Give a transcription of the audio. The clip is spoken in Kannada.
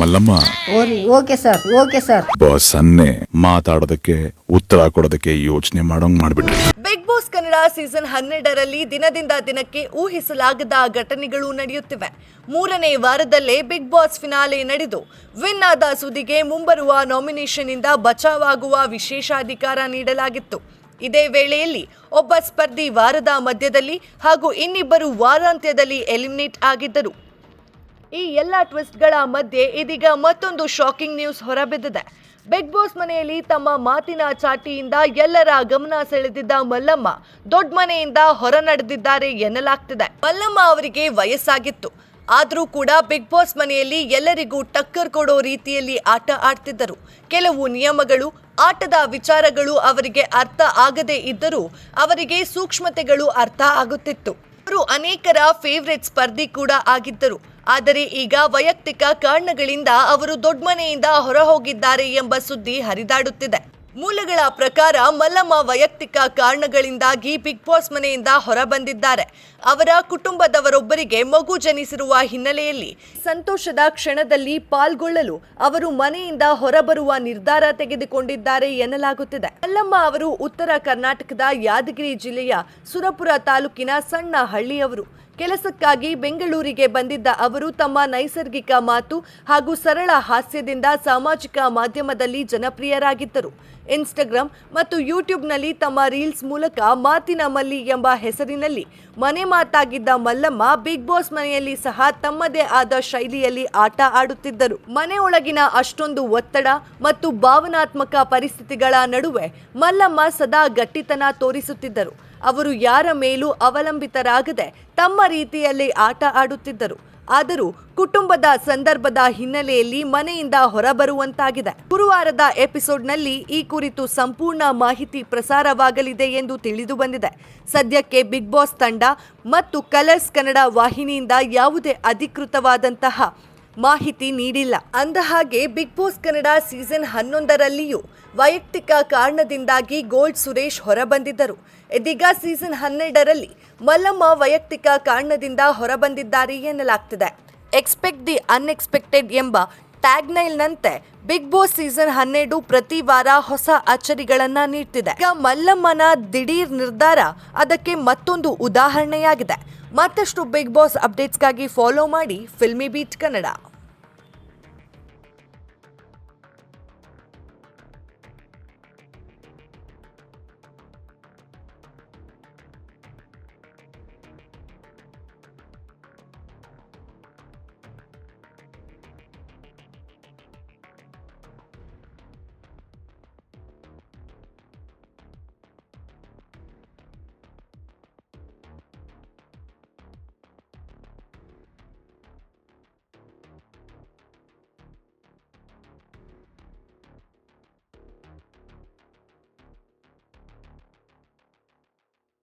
Mallamma. Okay sir okay sir. Boss ಅನ್ನೆ ಮಾತಾಡೋದಕ್ಕೆ ಉತ್ತರ ಕೊಡೋದಕ್ಕೆ ಯೋಚನೆ ಮಾಡೋಂಗ್ ಮಾಡ್ಬಿಟ್ರಿ. ಬಿಗ್ ಬಾಸ್ ಕನ್ನಡ ಸೀಸನ್ ಹನ್ನೆರಡರಲ್ಲಿ ದಿನದಿಂದ ದಿನಕ್ಕೆ ಊಹಿಸಲಾಗದ ಘಟನೆಗಳು ನಡೆಯುತ್ತಿವೆ. ಮೂರನೇ ವಾರದಲ್ಲೇ ಬಿಗ್ ಬಾಸ್ ಫಿನಾಲೆ ನಡೆದು ವಿನ್ ಆದ ಸುದಿಗೆ ಮುಂಬರುವ ನಾಮಿನೇಷನ್ ಇಂದ ಬಚಾವಾಗುವ ವಿಶೇಷಾಧಿಕಾರ ನೀಡಲಾಗಿತ್ತು. ಇದೇ ವೇಳೆಯಲ್ಲಿ ಒಬ್ಬ ಸ್ಪರ್ಧಿ ವಾರದ ಮಧ್ಯದಲ್ಲಿ ಹಾಗೂ ಇನ್ನಿಬ್ಬರು ವಾರಾಂತ್ಯದಲ್ಲಿ ಎಲಿಮಿನೇಟ್ ಆಗಿದ್ದರು. ಈ ಎಲ್ಲ ಟ್ವಿಸ್ಟ್ಗಳ ಮಧ್ಯೆ ಇದೀಗ ಮತ್ತೊಂದು ಶಾಕಿಂಗ್ ನ್ಯೂಸ್ ಹೊರಬಿದ್ದಿದೆ. ಬಿಗ್ ಬಾಸ್ ಮನೆಯಲ್ಲಿ ತಮ್ಮ ಮಾತಿನ ಚಾಟಿಯಿಂದ ಎಲ್ಲರ ಗಮನ ಸೆಳೆದಿದ್ದ ಮಲ್ಲಮ್ಮ ದೊಡ್ಡ ಮನೆಯಿಂದ ಹೊರ ನಡೆದಿದ್ದಾರೆ ಎನ್ನಲಾಗ್ತಿದೆ. ಮಲ್ಲಮ್ಮ ಅವರಿಗೆ ವಯಸ್ಸಾಗಿತ್ತು. ಆದರೂ ಕೂಡ ಬಿಗ್ ಬಾಸ್ ಮನೆಯಲ್ಲಿ ಎಲ್ಲರಿಗೂ ಟಕ್ಕರ್ ಕೊಡೋ ರೀತಿಯಲ್ಲಿ ಆಟ ಆಡ್ತಿದ್ದರು. ಕೆಲವು ನಿಯಮಗಳು, ಆಟದ ವಿಚಾರಗಳು ಅವರಿಗೆ ಅರ್ಥ ಆಗದೇ ಇದ್ದರೂ ಅವರಿಗೆ ಸೂಕ್ಷ್ಮತೆಗಳು ಅರ್ಥ ಆಗುತ್ತಿತ್ತು. ಅವರು ಅನೇಕರ ಫೇವ್ರೆಟ್ ಸ್ಪರ್ಧಿ ಕೂಡ ಆಗಿದ್ದರು. ಆದರೆ ಈಗ ವೈಯಕ್ತಿಕ ಕಾರಣಗಳಿಂದ ಅವರು ದೊಡ್ಡಮನೆಯಿಂದ ಹೊರ ಹೋಗಿದ್ದಾರೆ ಎಂಬ ಸುದ್ದಿ ಹರಿದಾಡುತ್ತಿದೆ. ಮೂಲಗಳ ಪ್ರಕಾರ ಮಲ್ಲಮ್ಮ ವೈಯಕ್ತಿಕ ಕಾರಣಗಳಿಂದಾಗಿ ಬಿಗ್ ಬಾಸ್ ಮನೆಯಿಂದ ಹೊರಬಂದಿದ್ದಾರೆ. ಅವರ ಕುಟುಂಬದವರೊಬ್ಬರಿಗೆ ಮಗು ಜನಿಸಿರುವ ಹಿನ್ನೆಲೆಯಲ್ಲಿ ಸಂತೋಷದ ಕ್ಷಣದಲ್ಲಿ ಪಾಲ್ಗೊಳ್ಳಲು ಅವರು ಮನೆಯಿಂದ ಹೊರಬರುವ ನಿರ್ಧಾರ ತೆಗೆದುಕೊಂಡಿದ್ದಾರೆ ಎನ್ನಲಾಗುತ್ತಿದೆ. ಮಲ್ಲಮ್ಮ ಅವರು ಉತ್ತರ ಕರ್ನಾಟಕದ ಯಾದಗಿರಿ ಜಿಲ್ಲೆಯ ಸುರಪುರ ತಾಲೂಕಿನ ಸಣ್ಣ ಹಳ್ಳಿಯವರು ಕೆಲಸಕ್ಕಾಗಿ ಬೆಂಗಳೂರಿಗೆ ಬಂದಿದ್ದ ಅವರು ತಮ್ಮ ನೈಸರ್ಗಿಕ ಮಾತು ಹಾಗೂ ಸರಳ ಹಾಸ್ಯದಿಂದ ಸಾಮಾಜಿಕ ಮಾಧ್ಯಮದಲ್ಲಿ ಜನಪ್ರಿಯರಾಗಿದ್ದರು. ಇನ್ಸ್ಟಾಗ್ರಾಮ್ ಮತ್ತು ಯೂಟ್ಯೂಬ್ನಲ್ಲಿ ತಮ್ಮ ರೀಲ್ಸ್ ಮೂಲಕ ಮಾತಿನ ಮಲ್ಲಿ ಎಂಬ ಹೆಸರಿನಲ್ಲಿ ಮನೆ ಮಾತಾಗಿದ್ದ ಮಲ್ಲಮ್ಮ ಬಿಗ್ ಬಾಸ್ ಮನೆಯಲ್ಲಿ ಸಹ ತಮ್ಮದೇ ಆದ ಶೈಲಿಯಲ್ಲಿ ಆಟ ಆಡುತ್ತಿದ್ದರು. ಮನೆಯೊಳಗಿನ ಅಷ್ಟೊಂದು ಒತ್ತಡ ಮತ್ತು ಭಾವನಾತ್ಮಕ ಪರಿಸ್ಥಿತಿಗಳ ನಡುವೆ ಮಲ್ಲಮ್ಮ ಸದಾ ಗಟ್ಟಿತನ ತೋರಿಸುತ್ತಿದ್ದರು. ಅವರು ಯಾರ ಮೇಲೂ ಅವಲಂಬಿತರಾಗದೆ ತಮ್ಮ ರೀತಿಯಲ್ಲಿ ಆಟ ಆಡುತ್ತಿದ್ದರು. ಆದರೂ ಕುಟುಂಬದ ಸಂದರ್ಭದ ಹಿನ್ನೆಲೆಯಲ್ಲಿ ಮನೆಯಿಂದ ಹೊರಬರುವಂತಾಗಿದೆ. ಗುರುವಾರದ ಎಪಿಸೋಡ್ನಲ್ಲಿ ಈ ಕುರಿತು ಸಂಪೂರ್ಣ ಮಾಹಿತಿ ಪ್ರಸಾರವಾಗಲಿದೆ ಎಂದು ತಿಳಿದು ಬಂದಿದೆ. ಸದ್ಯಕ್ಕೆ ಬಿಗ್ ಬಾಸ್ ತಂಡ ಮತ್ತು ಕಲರ್ಸ್ ಕನ್ನಡ ವಾಹಿನಿಯಿಂದ ಯಾವುದೇ ಅಧಿಕೃತವಾದಂತಹ ಮಾಹಿತಿ ನೀಡಿಲ್ಲ. ಅಂದಹಾಗೆ ಬಿಗ್ ಬಾಸ್ ಕನ್ನಡ ಸೀಸನ್ ಹನ್ನೊಂದರಲ್ಲಿಯೂ ವೈಯಕ್ತಿಕ ಕಾರಣದಿಂದಾಗಿ ಗೋಲ್ಡ್ ಸುರೇಶ್ ಹೊರಬಂದಿದ್ದರು. ಇದೀಗ ಸೀಸನ್ ಹನ್ನೆರಡರಲ್ಲಿ ಮಲ್ಲಮ್ಮ ವೈಯಕ್ತಿಕ ಕಾರಣದಿಂದ ಹೊರಬಂದಿದ್ದಾರೆ ಎನ್ನಲಾಗ್ತಿದೆ. ಎಕ್ಸ್ಪೆಕ್ಟ್ ದಿ ಅನ್ಎಕ್ಸ್ಪೆಕ್ಟೆಡ್ ಎಂಬ ಟ್ಯಾಗ್ನೈಲ್ನಂತೆ ಬಿಗ್ ಬಾಸ್ ಸೀಸನ್ ಹನ್ನೆರಡು ಪ್ರತಿ ವಾರ ಹೊಸ ಅಚ್ಚರಿಗಳನ್ನ ನೀಡ್ತಿದೆ. ಈಗ ಮಲ್ಲಮ್ಮನ ದಿಢೀರ್ ನಿರ್ಧಾರ ಅದಕ್ಕೆ ಮತ್ತೊಂದು ಉದಾಹರಣೆಯಾಗಿದೆ. ಮತ್ತಷ್ಟು ಬಿಗ್ ಬಾಸ್ ಅಪ್ಡೇಟ್ಸ್ಗಾಗಿ ಫಾಲೋ ಮಾಡಿ ಫಿಲ್ಮಿ ಬೀಟ್ ಕನ್ನಡ.